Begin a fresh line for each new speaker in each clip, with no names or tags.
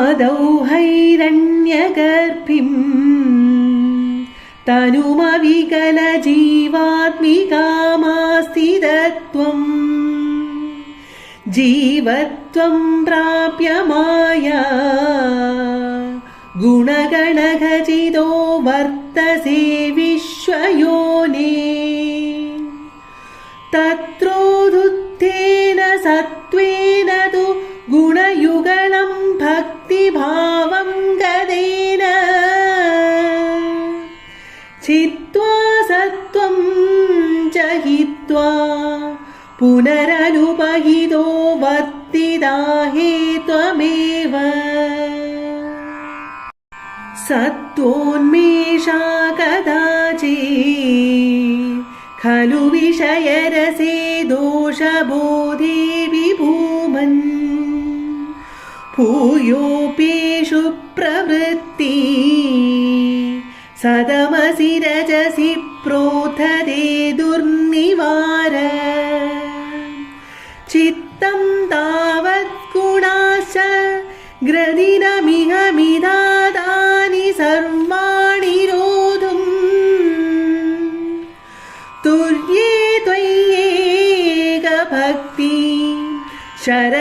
आदौ हैरण्यगर्भिम् तनुमविकलजीवात्मिकामास्ति दत्त्वम् जीवत्वं प्राप्य माया गुणगणघचितो वर्तसे भक्तिभावं गदेन चित्वा सत्त्वं च हित्वा पुनरनुपहितो वर्तिता हे त्वमेव सत्त्वोन्मेषा कदाचित् खलु विषयरसे दोषबोधे भूयोपेषु प्रवृत्ति सदमसि रजसि प्रोथदे दुर्निवार चित्तं तावत् गुणाश्च ग्रदिनमिह मिदादानि सर्वाणि रोधुम् तुर्ये त्वय्येकभक्ति शरणमिति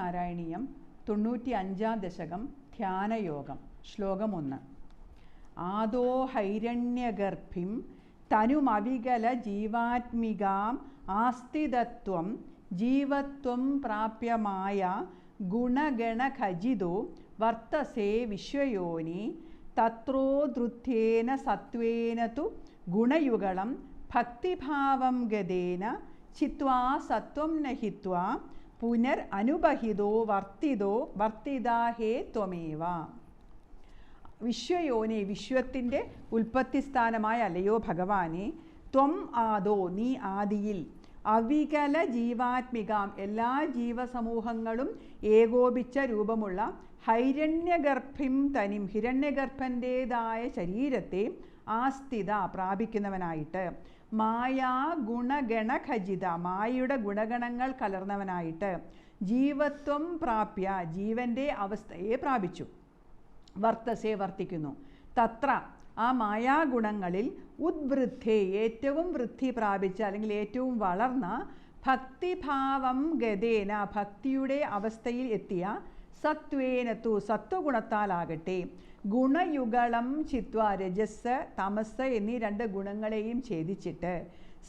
നാരായണീയം തൊണ്ണൂറ്റി അഞ്ചാം ദശകം ധ്യാനയോഗം ശ്ലോകം ഒന്ന് ആദോ ഹൈരണ്യഗർഭിം തനുമവികല ജീവാത്മികാം ആസ്തിതത്വം ജീവത്വം പ്രാപ്യമായ ഗുണഗണഖജിതോ വർത്തസേ വിശ്വയോനി തത്രോധൃത്യേന സത്വേന തു ഗുണയുഗളം ഭക്തിഭാവം ഗതേന ചിത്വാ സത്വം നഹിത്വാ പുനർ അനുബഹിതോ വർത്തിതോ വർത്തിതാ ഹേ ത്വമേവ. വിശ്വയോനെ വിശ്വത്തിന്റെ ഉൽപ്പത്തി സ്ഥാനമായ അല്ലയോ ഭഗവാനെ ത്വം ആദോ നീ ആദിയിൽ. അവികല ജീവാത്മികാം എല്ലാ ജീവസമൂഹങ്ങളും ഏകോപിച്ച രൂപമുള്ള ഹൈരണ്യഗർഭിം തനിം ഹിരണ്യഗർഭന്റേതായ ശരീരത്തെ ആസ്ഥിത പ്രാപിക്കുന്നവനായിട്ട്. മായാ ഗുണഗണഖജിത മായയുടെ ഗുണഗണങ്ങൾ കലർന്നവനായിട്ട് ജീവത്വം പ്രാപ്യ ജീവന്റെ അവസ്ഥയെ പ്രാപിച്ചു. വർത്തസെ വർത്തിക്കുന്നു. തത്ര ആ മായാഗുണങ്ങളിൽ ഉദ്വൃദ്ധി ഏറ്റവും വൃദ്ധി പ്രാപിച്ച അല്ലെങ്കിൽ ഏറ്റവും വളർന്ന ഭക്തിഭാവം ഗതേന ഭക്തിയുടെ അവസ്ഥയിൽ എത്തിയ സത്വേനത്തു സത്വഗുണത്താലാകട്ടെ ഗുണയുഗളം ചിത്വ രജസ് തമസ് എന്നീ രണ്ട് ഗുണങ്ങളെയും ഛേദിച്ചിട്ട്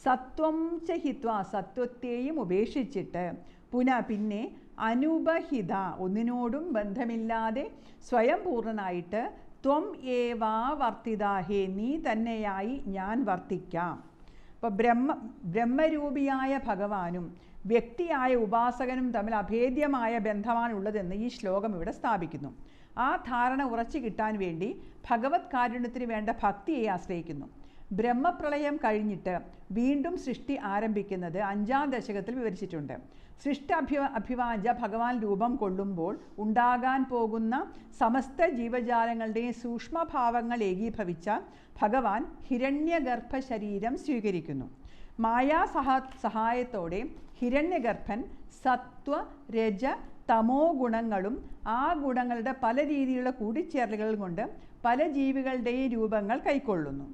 സത്വം ച ഹിത്വ സത്വത്തെയും ഉപേക്ഷിച്ചിട്ട് പുന പിന്നെ അനുപഹിത ഒന്നിനോടും ബന്ധമില്ലാതെ സ്വയം പൂർണനായിട്ട് ത്വം ഏവാ വർത്തിതാഹേ നീ തന്നെയായി ഞാൻ വർത്തിക്കാം. അപ്പോൾ ബ്രഹ്മ ബ്രഹ്മരൂപിയായ ഭഗവാനും വ്യക്തിയായ ഉപാസകനും തമ്മിൽ അഭേദ്യമായ ബന്ധമാണുള്ളതെന്ന് ഈ ശ്ലോകം ഇവിടെ സ്ഥാപിക്കുന്നു. ആ ധാരണ ഉറച്ചു കിട്ടാൻ വേണ്ടി ഭഗവത് കാരുണ്യത്തിന് വേണ്ട ഭക്തിയെ ആശ്രയിക്കുന്നു. ബ്രഹ്മപ്രളയം കഴിഞ്ഞിട്ട് വീണ്ടും സൃഷ്ടി ആരംഭിക്കുന്നത് അഞ്ചാം ദശകത്തിൽ വിവരിച്ചിട്ടുണ്ട്. സൃഷ്ടി അഭി അഭിവാഞ്ച ഭഗവാൻ രൂപം കൊള്ളുമ്പോൾ ഉണ്ടാകാൻ പോകുന്ന സമസ്ത ജീവജാലങ്ങളുടെയും സൂക്ഷ്മഭാവങ്ങൾ ഏകീഭവിച്ച ഭഗവാൻ ഹിരണ്യഗർഭ ശരീരം സ്വീകരിക്കുന്നു. മായാ സഹ സഹായത്തോടെ ഹിരണ്യഗർഭൻ സത്വ രജ തമോ ഗുണങ്ങളും ആ ഗുണങ്ങളുടെ പല രീതിയിലുള്ള കൂടിച്ചേരലുകൾ കൊണ്ട് പല ജീവികളുടെയും രൂപങ്ങൾ കൈക്കൊള്ളുന്നു.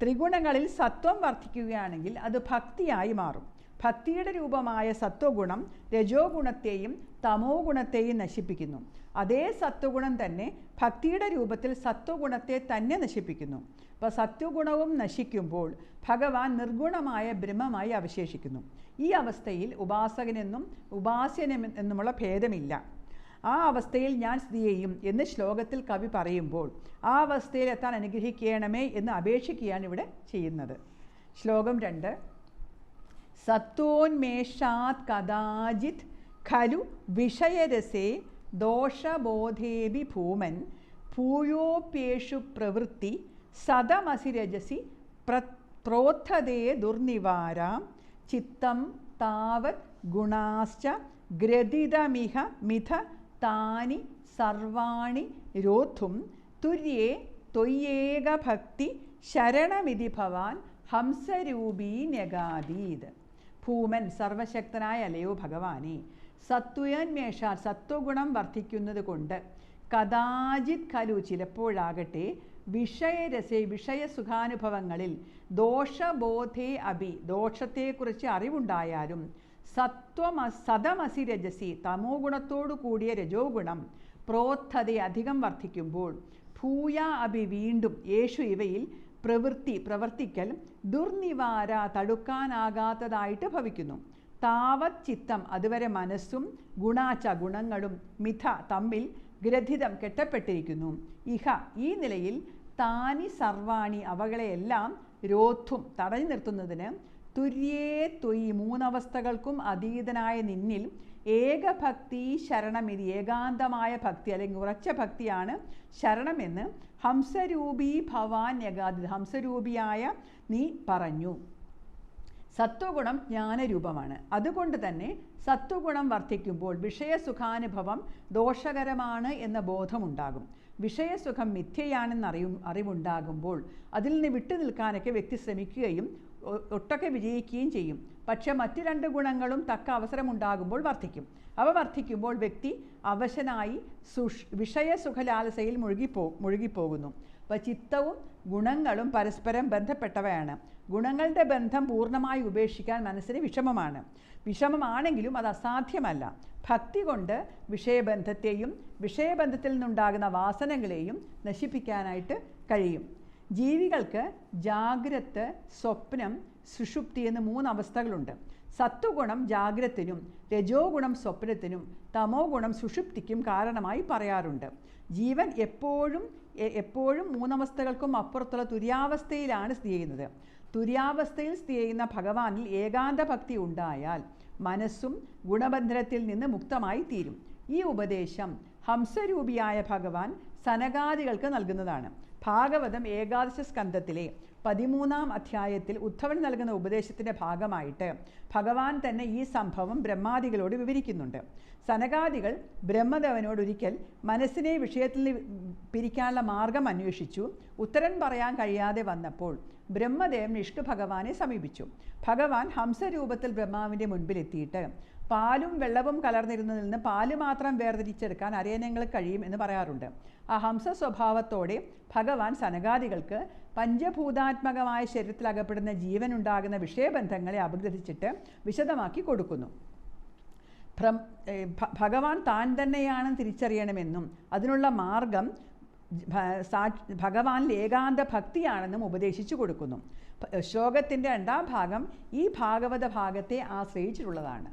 ത്രിഗുണങ്ങളിൽ സത്വം വർദ്ധിക്കുകയാണെങ്കിൽ അത് ഭക്തിയായി മാറും. ഭക്തിയുടെ രൂപമായ സത്വഗുണം രജോ ഗുണത്തെയും തമോ ഗുണത്തെയും നശിപ്പിക്കുന്നു. അതേ സത്വഗുണം തന്നെ ഭക്തിയുടെ രൂപത്തിൽ സത്വഗുണത്തെ തന്നെ നശിപ്പിക്കുന്നു. അപ്പോൾ സത്വഗുണവും നശിക്കുമ്പോൾ ഭഗവാൻ നിർഗുണമായ ബ്രഹ്മമായി അവശേഷിക്കുന്നു. ഈ അവസ്ഥയിൽ ഉപാസകനെന്നും ഉപാസ്യനും എന്നുമുള്ള ഭേദമില്ല. ആ അവസ്ഥയിൽ ഞാൻ സ്ഥിതി ചെയ്യും എന്ന് ശ്ലോകത്തിൽ കവി പറയുമ്പോൾ ആ അവസ്ഥയിൽ എത്താൻ അനുഗ്രഹിക്കണമേ എന്ന് അപേക്ഷിക്കുകയാണ് ഇവിടെ ചെയ്യുന്നത്. ശ്ലോകം രണ്ട്. സത്വോന്മേഷാത് കഥാചിത് ഖലു വിഷയരസേ ദോഷബോധേബി ഭൂമൻ ഭൂയോപ്യേഷു പ്രവൃത്തി സതമസിരജസി പ്ര പ്രോത്ഥതേ ദുർനിവാരാം ചിത്തം താവത് ഗുണാശ്ച ഗ്രഥിതമിഹ മിഥ താനി സർവാണി രോധും തുര്യേ തൊയ്യേകഭക്തി ശരണമിതി ഭവാൻ ഹംസരൂപീ ന്യഗാദീത് ഭൂമൻ സർവശക്തനായ അലയോ ഭഗവാനെ? സത്വന്മേഷ സത്വഗുണം വർദ്ധിക്കുന്നത് കൊണ്ട് കഥാചിത് ഖലു ചിലപ്പോഴാകട്ടെ വിഷയരസെ വിഷയസുഖാനുഭവങ്ങളിൽ ദോഷബോധേ അഭി ദോഷത്തെക്കുറിച്ച് അറിവുണ്ടായാലും സത്വമ സതമസി രജസി തമോ ഗുണത്തോടു കൂടിയ രജോ ഗുണം പ്രോത്ഥത അധികം വർദ്ധിക്കുമ്പോൾ ഭൂയ അഭി വീണ്ടും യേശു ഇവയിൽ പ്രവൃത്തി പ്രവർത്തിക്കൽ ദുർനിവാര തടുക്കാനാകാത്തതായിട്ട് ഭവിക്കുന്നു. താവത് ചിത്തം അതുവരെ മനസ്സും ഗുണാച്ച ഗുണങ്ങളും മിഥ തമ്മിൽ ഗ്രഥിതം കെട്ടപ്പെട്ടിരിക്കുന്നു. ഇഹ ഈ നിലയിൽ താനി സർവാണി അവകളെയെല്ലാം രോധും തടഞ്ഞു നിർത്തുന്നതിന് തുര്യേ ത്വയി. മൂന്നവസ്ഥകൾക്കും അതീതനായ നിന്നിൽ ഏകഭക്തി ശരണമിതി ഏകാന്തമായ ഭക്തി അല്ലെങ്കിൽ ഉറച്ച ഭക്തിയാണ് ശരണമെന്ന് ഹംസരൂപി ഭവാൻ യഗാതി ഹംസരൂപിയായ നീ പറഞ്ഞു. സത്വഗുണം ജ്ഞാനരൂപമാണ്. അതുകൊണ്ട് തന്നെ സത്വഗുണം വർദ്ധിക്കുമ്പോൾ വിഷയസുഖാനുഭവം ദോഷകരമാണ് എന്ന ബോധമുണ്ടാകും. വിഷയസുഖം മിഥ്യയാണെന്ന് അറിയും അറിവുണ്ടാകുമ്പോൾ അതിൽ നിന്ന് വിട്ടു നിൽക്കാനൊക്കെ വ്യക്തി ശ്രമിക്കുകയും ഒട്ടൊക്കെ വിജയിക്കുകയും ചെയ്യും. പക്ഷേ മറ്റ് രണ്ട് ഗുണങ്ങളും തക്ക അവസരമുണ്ടാകുമ്പോൾ വർദ്ധിക്കും. അവ വർദ്ധിക്കുമ്പോൾ വ്യക്തി അവശനായി സുഷ് വിഷയസുഖലാലസയിൽ മുഴുകിപ്പോ മുഴുകിപ്പോകുന്നു. അപ്പോൾ ചിത്തവും ഗുണങ്ങളും പരസ്പരം ബന്ധപ്പെട്ടവയാണ്. ഗുണങ്ങളുടെ ബന്ധം പൂർണമായി ഉപേക്ഷിക്കാൻ മനസ്സിന് വിഷമമാണ്. വിഷമമാണെങ്കിലും അത് അസാധ്യമല്ല. ഭക്തി കൊണ്ട് വിഷയബന്ധത്തെയും വിഷയബന്ധത്തിൽ നിന്നുണ്ടാകുന്ന വാസനകളെയും നശിപ്പിക്കാനായിട്ട് കഴിയും. ജീവികൾക്ക് ജാഗ്രത് സ്വപ്നം സുഷുപ്തി എന്ന് മൂന്ന് അവസ്ഥകളുണ്ട്. സത്വഗുണം ജാഗ്രത്തിനും രജോ ഗുണം സ്വപ്നത്തിനും തമോ ഗുണം സുഷുപ്തിക്കും കാരണമായി പറയാറുണ്ട്. ജീവൻ എപ്പോഴും എപ്പോഴും മൂന്നവസ്ഥകൾക്കും അപ്പുറത്തുള്ള തുര്യാവസ്ഥയിലാണ് സ്ഥിതി ചെയ്യുന്നത്. തുര്യാവസ്ഥയിൽ സ്ഥിതി ചെയ്യുന്ന ഭഗവാനിൽ ഏകാന്ത ഭക്തി ഉണ്ടായാൽ മനസ്സും ഗുണബന്ധനത്തിൽ നിന്ന് മുക്തമായി തീരും. ഈ ഉപദേശം ഹംസരൂപിയായ ഭഗവാൻ സനകാദികൾക്ക് നൽകുന്നതാണ്. ഭാഗവതം ഏകാദശ സ്കന്ധത്തിലെ പതിമൂന്നാം അധ്യായത്തിൽ ഉദ്ധവൻ നൽകുന്ന ഉപദേശത്തിന്റെ ഭാഗമായിട്ട് ഭഗവാൻ തന്നെ ഈ സംഭവം ബ്രഹ്മാദികളോട് വിവരിക്കുന്നുണ്ട്. സനകാദികൾ ബ്രഹ്മദേവനോട് ഒരിക്കൽ മനസ്സിനെ വിഷയത്തിൽ പിരിക്കാനുള്ള മാർഗം അന്വേഷിച്ചു. ഉത്തരം പറയാൻ കഴിയാതെ വന്നപ്പോൾ ബ്രഹ്മദേവൻ വിഷ്ണു ഭഗവാനെ സമീപിച്ചു. ഭഗവാൻ ഹംസരൂപത്തിൽ ബ്രഹ്മാവിന്റെ മുൻപിലെത്തിയിട്ട് പാലും വെള്ളവും കലർന്നിരുന്നതിൽ നിന്ന് പാൽ മാത്രം വേർതിരിച്ചെടുക്കാൻ അരയനങ്ങൾ കഴിയും എന്ന് പറയാറുണ്ട്. ആ ഹംസ സ്വഭാവത്തോടെ ഭഗവാൻ സനകാദികൾക്ക് പഞ്ചഭൂതാത്മകമായ ശരീരത്തിൽ അകപ്പെടുന്ന ജീവനുണ്ടാകുന്ന വിഷയബന്ധങ്ങളെ അപഗ്രഥിച്ചിട്ട് വിശദമാക്കി കൊടുക്കുന്നു. ഭഗവാൻ താൻ തന്നെയാണെന്ന് തിരിച്ചറിയണമെന്നും അതിനുള്ള മാർഗം ഭഗവാൻ ഏകാന്ത ഭക്തിയാണെന്നും ഉപദേശിച്ചു കൊടുക്കുന്നു. ശ്ലോകത്തിന്റെ രണ്ടാം ഭാഗം ഈ ഭാഗവത ഭാഗത്തെ ആശ്രയിച്ചിട്ടുള്ളതാണ്.